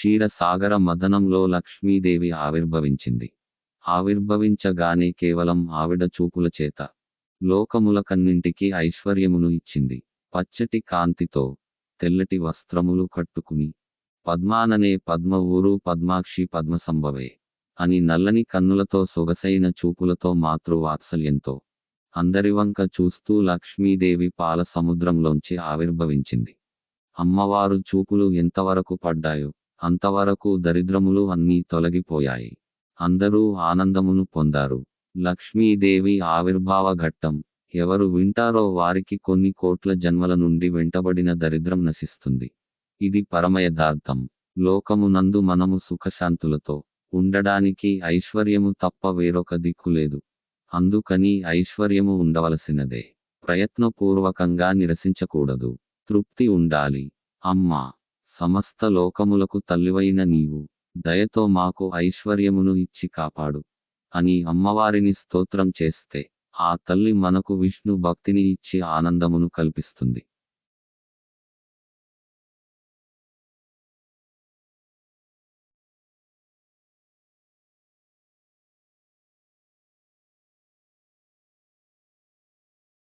క్షీరసాగర మదనంలో లక్ష్మీదేవి ఆవిర్భవించింది. ఆవిర్భవించగానే కేవలం ఆవిడ చూపుల చేత లోకములకన్నింటికి ఐశ్వర్యమును ఇచ్చింది. పచ్చటి కాంతితో తెల్లటి వస్త్రములు కట్టుకుని పద్మాననే పద్మ ఊరు పద్మాక్షి పద్మ సంభవే అని నల్లని కన్నులతో సొగసైన చూపులతో మాతృవాత్సల్యంతో అందరివంక చూస్తూ లక్ష్మీదేవి పాల సముద్రంలోంచి ఆవిర్భవించింది. అమ్మవారు చూపులు ఎంతవరకు పడ్డాయో అంతవరకు దరిద్రములు అన్నీ తొలగిపోయాయి. అందరూ ఆనందమును పొందారు. లక్ష్మీదేవి ఆవిర్భావ ఘట్టం. ఎవరు వింటారో వారికి కొన్ని కోట్ల జన్మల నుండి వెంటబడిన దరిద్రం నశిస్తుంది. ఇది పరమయథార్థం లోకమునందు మనము సుఖశాంతులతో ఉండడానికి ఐశ్వర్యము తప్ప వేరొక దిక్కు లేదు. అందుకని ఐశ్వర్యము ఉండవలసినదే. ప్రయత్నపూర్వకంగా నిరసించకూడదు. తృప్తి ఉండాలి. అమ్మా! సమస్త లోకములకు తల్లివైన నీవు. దయతో మాకు ఐశ్వర్యమును ఇచ్చి కాపాడు. అని అమ్మవారిని స్తోత్రం చేస్తే ఆ తల్లి మనకు విష్ణు భక్తిని ఇచ్చి ఆనందమును కల్పిస్తుంది.